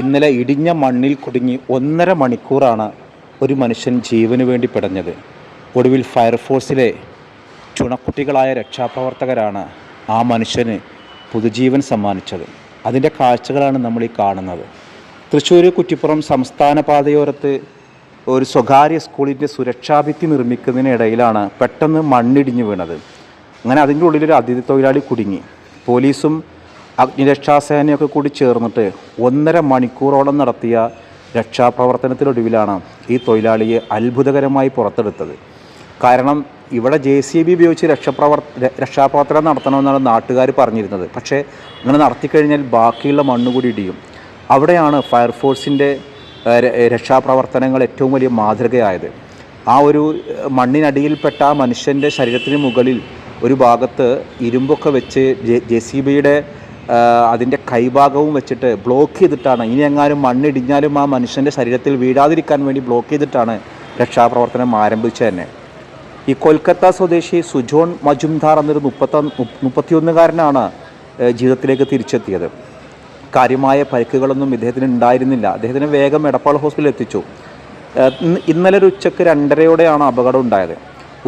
ഇന്നലെ ഇടിഞ്ഞ മണ്ണിൽ കുടുങ്ങി ഒന്നര മണിക്കൂറാണ് ഒരു മനുഷ്യൻ ജീവന് വേണ്ടി പിടഞ്ഞത്. ഒടുവിൽ ഫയർഫോഴ്സിലെ ചുണക്കുട്ടികളായ രക്ഷാപ്രവർത്തകരാണ് ആ മനുഷ്യന് പുതുജീവൻ സമ്മാനിച്ചത്. അതിന്റെ കാഴ്ചകളാണ് നമ്മൾ ഈ കാണുന്നത്. തൃശ്ശൂർ കുറ്റിപ്പുറം സംസ്ഥാന പാതയോരത്ത് ഒരു സ്വകാര്യ സ്കൂളിന്റെ സുരക്ഷാഭിത്തി നിർമ്മിക്കുന്നതിനിടയിലാണ് പെട്ടെന്ന് മണ്ണിടിഞ്ഞു വീണത്. അങ്ങനെ അതിന്റെ ഉള്ളിൽ ഒരു അതിഥി തൊഴിലാളി കുടുങ്ങി. പോലീസും അഗ്നിരക്ഷാസേനയൊക്കെ കൂടി ചേർന്നിട്ട് ഒന്നര മണിക്കൂറോളം നടത്തിയ രക്ഷാപ്രവർത്തനത്തിനൊടുവിലാണ് ഈ തൊഴിലാളിയെ അത്ഭുതകരമായി പുറത്തെടുത്തത്. കാരണം ഇവിടെ ജെ സി ബി ഉപയോഗിച്ച് രക്ഷപ്രവർ രക്ഷാപ്രവർത്തനം നടത്തണമെന്നാണ് നാട്ടുകാർ പറഞ്ഞിരുന്നത്. പക്ഷേ അങ്ങനെ നടത്തിക്കഴിഞ്ഞാൽ ബാക്കിയുള്ള മണ്ണ് കൂടി ഇടിയും. അവിടെയാണ് ഫയർഫോഴ്സിന്റെ രക്ഷാപ്രവർത്തനങ്ങൾ ഏറ്റവും വലിയ മാതൃകയായത്. ആ ഒരു മണ്ണിനടിയിൽപ്പെട്ട ആ മനുഷ്യന്റെ ശരീരത്തിന് മുകളിൽ ഒരു ഭാഗത്ത് ഇരുമ്പൊക്കെ വെച്ച് ജെ സി ബിയുടെ അതിന്റെ കൈഭാഗവും വെച്ചിട്ട് ബ്ലോക്ക് ചെയ്തിട്ടാണ് ഇനി എങ്ങാനും മണ്ണിടിഞ്ഞാലും ആ മനുഷ്യന്റെ ശരീരത്തിൽ വീഴാതിരിക്കാൻ വേണ്ടി ബ്ലോക്ക് ചെയ്തിട്ടാണ് രക്ഷാപ്രവർത്തനം ആരംഭിച്ചത് തന്നെ. ഈ കൊൽക്കത്ത സ്വദേശി സുജോൺ മജുംദാർ എന്നൊരു മുപ്പത്ത മുപ്പത്തിയൊന്നുകാരനാണ് ജീവിതത്തിലേക്ക് തിരിച്ചെത്തിയത്. കാര്യമായ പരിക്കുകളൊന്നും ഇദ്ദേഹത്തിന് ഉണ്ടായിരുന്നില്ല. അദ്ദേഹത്തിന് വേഗം എടപ്പാൾ ഹോസ്പിറ്റലിൽ എത്തിച്ചു. ഇന്നലെ ഒരു ഉച്ചയ്ക്ക് രണ്ടരയോടെയാണ് അപകടം ഉണ്ടായത്.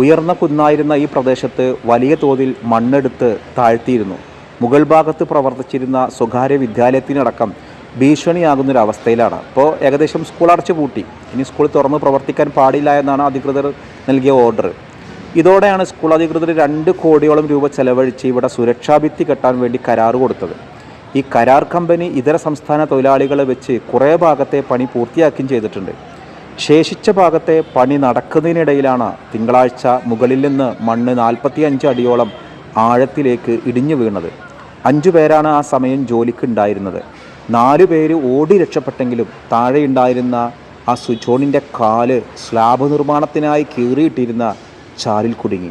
ഉയർന്ന കുന്നായിരുന്ന ഈ പ്രദേശത്ത് വലിയ തോതിൽ മണ്ണെടുത്ത് താഴ്ത്തിയിരുന്നു. മുഗൾ ഭാഗത്ത് പ്രവർത്തിച്ചിരുന്ന സ്വകാര്യ വിദ്യാലയത്തിനടക്കം ഭീഷണിയാകുന്നൊരവസ്ഥയിലാണ്. അപ്പോൾ ഏകദേശം സ്കൂൾ അടച്ചു പൂട്ടി ഇനി സ്കൂൾ തുറന്ന് പ്രവർത്തിക്കാൻ പാടില്ല എന്നാണ് അധികൃതർ നൽകിയ ഓർഡർ. ഇതോടെയാണ് സ്കൂൾ അധികൃതർ രണ്ട് കോടിയോളം രൂപ ചെലവഴിച്ച് ഇവിടെ സുരക്ഷാ ഭിത്തി കെട്ടാൻ വേണ്ടി കരാർ കൊടുത്തത്. ഈ കരാർ കമ്പനി ഇതര സംസ്ഥാന തൊഴിലാളികളെ വെച്ച് കുറേ ഭാഗത്തെ പണി പൂർത്തിയാക്കുകയും ചെയ്തിട്ടുണ്ട്. ശേഷിച്ച ഭാഗത്തെ പണി നടക്കുന്നതിനിടയിലാണ് തിങ്കളാഴ്ച മുകളിൽ നിന്ന് മണ്ണ് നാൽപ്പത്തി അഞ്ച് അടിയോളം ആഴത്തിലേക്ക് ഇടിഞ്ഞു വീണത്. അഞ്ചു പേരാണ് ആ സമയം ജോലിക്ക് ഉണ്ടായിരുന്നത്. നാലു പേര് ഓടി രക്ഷപ്പെട്ടെങ്കിലും താഴെയുണ്ടായിരുന്ന ആ സുജോണിന്റെ കാൽ സ്ലാബ് നിർമ്മാണത്തിനായി കീറിയിട്ടിരുന്ന ചാലിൽ കുടുങ്ങി.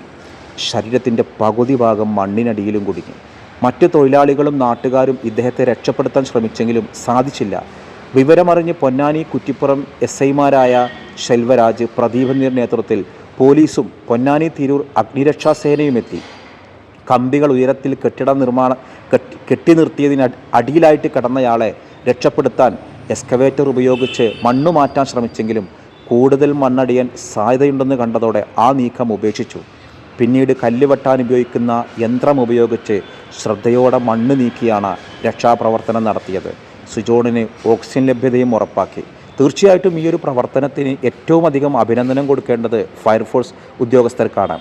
ശരീരത്തിന്റെ പകുതി ഭാഗം മണ്ണിനടിയിലും കുടുങ്ങി. മറ്റു തൊഴിലാളികളും നാട്ടുകാരും ഇദ്ദേഹത്തെ രക്ഷപ്പെടുത്താൻ ശ്രമിച്ചെങ്കിലും സാധിച്ചില്ല. വിവരമറിഞ്ഞ് പൊന്നാനി കുറ്റിപ്പുറം എസ് ഐമാരായ ശെൽവരാജ് പ്രദീപ് എന്നിവരുടെ നേതൃത്വത്തിൽ പോലീസും പൊന്നാനി തിരൂർ അഗ്നിരക്ഷാസേനയും എത്തി. കമ്പികൾ ഉയരത്തിൽ കെട്ടിട നിർമ്മാണ കെട്ടി നിർത്തിയതിന് അടി- അടിയിലായിട്ട് കിടന്നയാളെ രക്ഷപ്പെടുത്താൻ എക്സ്കവേറ്റർ ഉപയോഗിച്ച് മണ്ണു മാറ്റാൻ ശ്രമിച്ചെങ്കിലും കൂടുതൽ മണ്ണടിയാൻ സാധ്യതയുണ്ടെന്ന് കണ്ടതോടെ ആ നീക്കം ഉപേക്ഷിച്ചു. പിന്നീട് കല്ലുവെട്ടാൻ ഉപയോഗിക്കുന്ന യന്ത്രം ഉപയോഗിച്ച് ശ്രദ്ധയോടെ മണ്ണ് നീക്കിയാണ് രക്ഷാപ്രവർത്തനം നടത്തിയത്. സുജോണിന് ഓക്സിജൻ ലഭ്യതയും ഉറപ്പാക്കി. തീർച്ചയായിട്ടും ഈ ഒരു പ്രവർത്തനത്തിന് ഏറ്റവും അധികം അഭിനന്ദനം കൊടുക്കേണ്ടത് ഫയർഫോഴ്സ് ഉദ്യോഗസ്ഥർക്കാണ്.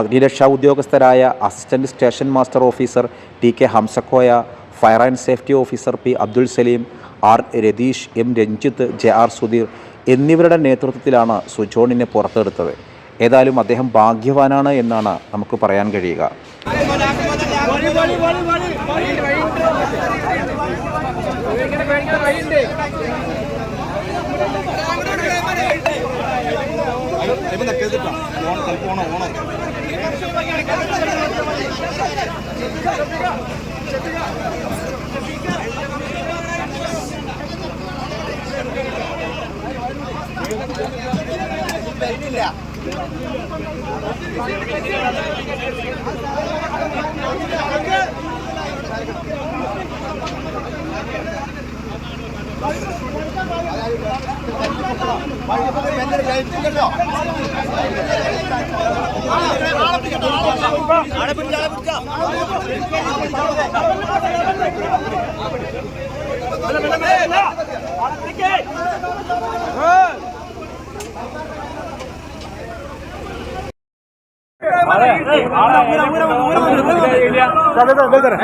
അഗ്നിരക്ഷാ ഉദ്യോഗസ്ഥരായ assistant station master officer T K Hamzakoya fire and safety officer P Abdul Salim R Ratheesh M Ranjith J R Sudheer എന്നിവരുടെ നേതൃത്വത്തിലാണ് സുജോണിനെ പുറത്തെടുത്തത്. ഏതായാലും അദ്ദേഹം ഭാഗ്യവാനാണ് എന്നാണ് നമുക്ക് പറയാൻ കഴിയുക. ഓണോ അടപ്പിടിക്കാം അടപ്പിടിക്കാം ಸರ್